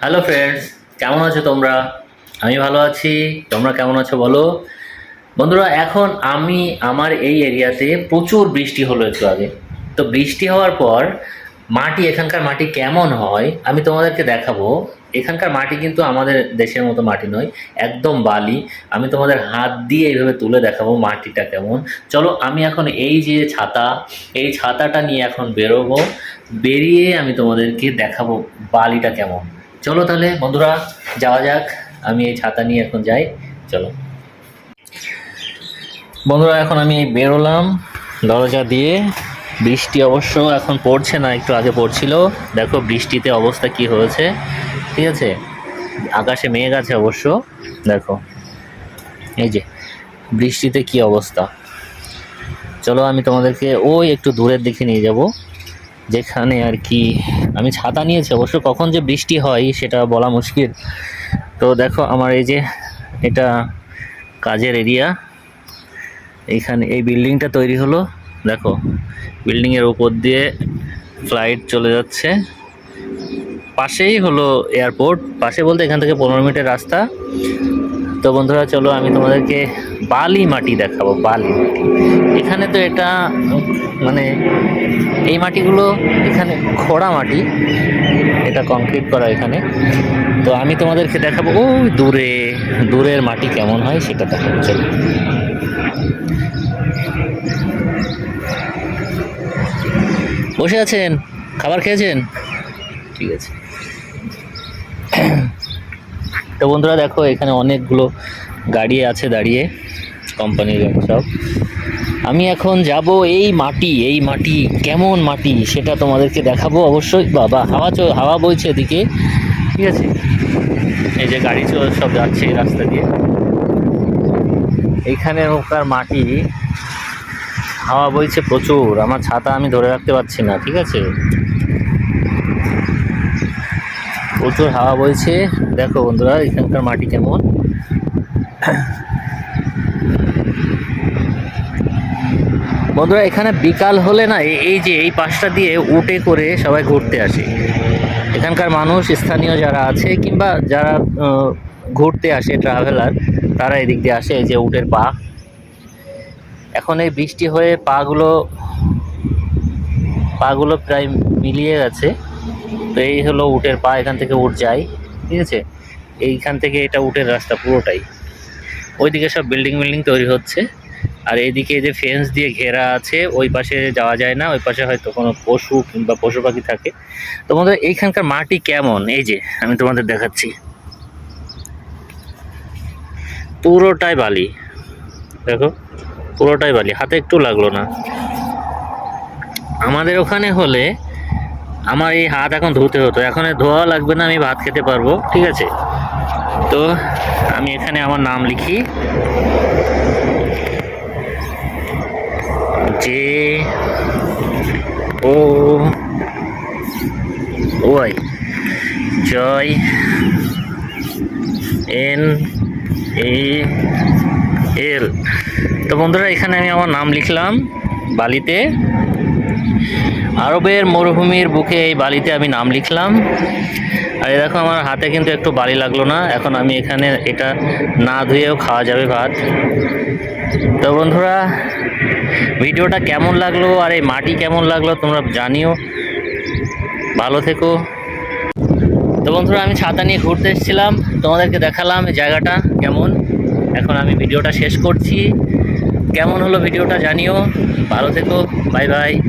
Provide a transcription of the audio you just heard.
Hello friends কেমন আছো তোমরা? আমি ভালো আছি। তোমরা কেমন আছো বলো? বন্ধুরা, এখন আমি আমার এই এরিয়াতে প্রচুর বৃষ্টি হলো একটু আগে। তো বৃষ্টি হওয়ার পর মাটি, এখানকার মাটি কেমন হয় আমি তোমাদেরকে দেখাবো। এখানকার মাটি কিন্তু আমাদের দেশের মতো মাটি নয়, একদম বালি। আমি তোমাদের হাত দিয়ে এইভাবে তুলে দেখাবো মাটিটা কেমন। চলো, আমি এখন এই যে ছাতা, এই ছাতাটা নিয়ে এখন বেরোবো। বেরিয়ে আমি তোমাদেরকে দেখাবো বালিটা কেমন। চলো তাহলে, বন্ধুরা, যাওয়া যাক। আমি এই ছাতা নিয়ে এখন যাই। চলো। বন্ধুরা, এখন আমি বেরোলাম দরজা দিয়ে। বৃষ্টি অবশ্য এখন পড়ছে না, একটু আগে পড়ছিল। দেখো, বৃষ্টিতে অবস্থা কি হয়েছে। ঠিক আছে? আকাশে মেঘ আছে অবশ্য। দেখো। এই যে, বৃষ্টিতে কি অবস্থা। চলো, আমি তোমাদেরকে ওই একটু দূরের দিকে নিয়ে যাব। যেখানে আর কি আমি ছাতা নিয়েছি, অবশ্য কখন যে বৃষ্টি হয় সেটা বলা মুশকিল। তো দেখো আমার এই যে এটা কাজের এরিয়া। এইখানে এই বিল্ডিংটা তৈরি হলো। দেখো, বিল্ডিংয়ের উপর দিয়ে ফ্লাইট চলে যাচ্ছে। পাশেই হলো এয়ারপোর্ট। পাশে বলতে এখান থেকে পনেরো মিনিটের রাস্তা। তো বন্ধুরা, চলো আমি তোমাদেরকে বালি মাটি দেখাবো, বালি মাটি। এখানে তো এটা মানে এই মাটিগুলো এখানে খোড়া মাটি, এটা কংক্রিট করা এখানে। তো আমি তোমাদেরকে দেখাবো ওই দূরে, দূরের মাটি কেমন হয় সেটা দেখাবো, চলো। বসে আছেন? খাবার খেয়েছেন? ঠিক আছে। তো বন্ধুরা দেখো, এখানে অনেকগুলো গাড়ি আছে দাঁড়িয়ে কোম্পানির সব। আমি এখন যাব এই মাটি এই মাটি কেমন মাটি সেটা তোমাদেরকে দেখাবো অবশ্যই। বাবা, হাওয়া হাওয়া বইছে এদিকে। ঠিক আছে? এই যে গাড়ি চল, সব যাচ্ছে এই রাস্তা দিয়ে। এইখানে ওকার মাটি, হাওয়া বইছে প্রচুর। আমার ছাতা আমি ধরে রাখতে পারছি না, ঠিক আছে? প্রচুর হাওয়া বইছে। দেখো বন্ধুরা, এখানকার মাটি কেমন? বন্ধুরা, এখানে বিকাল হলে না এই যে এই পাশটা দিয়ে উটে করে সবাই ঘুরতে আসে। এখানকার মানুষ, স্থানীয় যারা আছে, কিংবা যারা ঘুরতে আসে ট্রাভেলার তারা এদিক দিয়ে আসে, এই যে উটের পা। এখন এই বৃষ্টি হয়ে পাগুলো পাগুলো প্রায় মিলিয়ে গেছে। তো এই হলো উটের পা, এখান থেকে উঠ যায়, ঠিক আছে? এইখান থেকে এটা উটের রাস্তা পুরোটাই। ওইদিকে সব বিল্ডিং বিল্ডিং তৈরি হচ্ছে। আর এইদিকে যে ফেন্স দিয়ে ঘেরা আছে, ওই পাশে যাওয়া যায় না, ওই পাশে হয়তো কোনো পশু কিংবা পশু পাখি থাকে। তোমাদের এইখানকার মাটি কেমন? এই যে, আমি তোমাদের দেখাচ্ছি। পুরোটাই বালি। দেখো, পুরোটাই বালি। হাতে একটু লাগল না। আমাদের ওখানে হলে আমার এই হাত এখন ধুতে হতো। এখন ধোয়া লাগবে না, আমি ভাত খেতে পারব, ঠিক আছে? তো আমি এখানে আমার নাম লিখি। J O Y. Joy N A L. তো বন্ধুরা, এখানে আমি আমার নাম লিখলাম বালিতে। আরবের মরুভূমির বুকে এই বালিতে আমি নাম লিখলাম। আর দেখো, আমার হাতে কিন্তু একটু বালি লাগল না। এখন আমি এখানে এটা না ধুয়েও খাওয়া যাবে ভাত। তো বন্ধুরা, ভিডিওটা কেমন লাগল আর এই মাটি কেমন লাগল তোমরা জানিও। ভালো থেকো। তো বন্ধুরা, আমি ছাতা নিয়ে ঘুরতে এসেছিলাম। তোমাদেরকে দেখালাম এই জায়গাটা কেমন। এখন আমি ভিডিওটা শেষ করছি। কেমন হলো ভিডিওটা জানিও। ভালো থেকো, বাই বাই।